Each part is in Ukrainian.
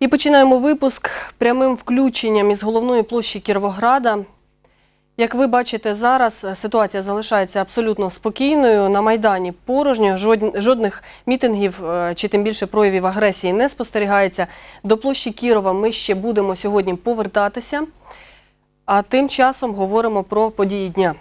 І починаємо випуск прямим включенням із головної площі Кіровограда. Як ви бачите зараз, ситуація залишається абсолютно спокійною. На Майдані порожньо, жодних мітингів е, чи тим більше проявів агресії не спостерігається. До площі Кірова ми ще будемо сьогодні повертатися. А тим часом говоримо про події дня.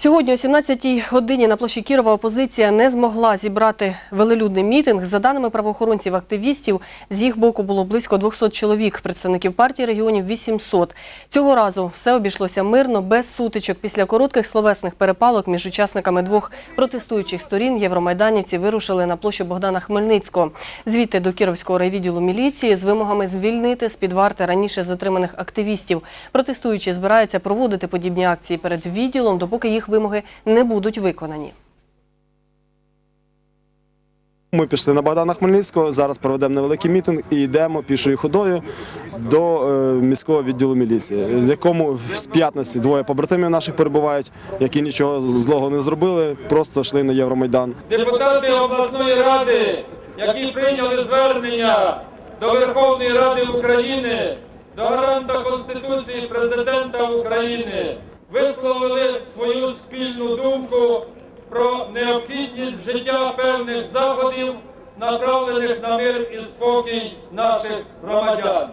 Сьогодні о 17-й годині на площі Кірова опозиція не змогла зібрати велелюдний мітинг. За даними правоохоронців, активістів, з їх боку було близько 200 чоловік, представників партії регіонів 800. Цього разу все обійшлося мирно, без сутичок. Після коротких словесних перепалок між учасниками двох протестуючих сторін євромайданівці вирушили на площу Богдана Хмельницького. Звідти до Кіровського райвідділу міліції з вимогами звільнити з-під варти раніше затриманих активістів. Протестуючі збираються проводити подібні акції перед відділом, допоки їх вимоги не будуть виконані. Ми пішли на Богдана Хмельницького. Зараз проведемо невеликий мітинг і йдемо пішою ходою до е, міського відділу міліції, в якому з п'ятниці двоє побратимів наших перебувають, які нічого злого не зробили, просто йшли на Євромайдан. депутати обласної ради, які прийняли звернення до Верховної Ради України, до гаранта Конституції Президента України, висловили свою спільну думку про необхідність життя певних заходів, направлених на мир і спокій наших громадян.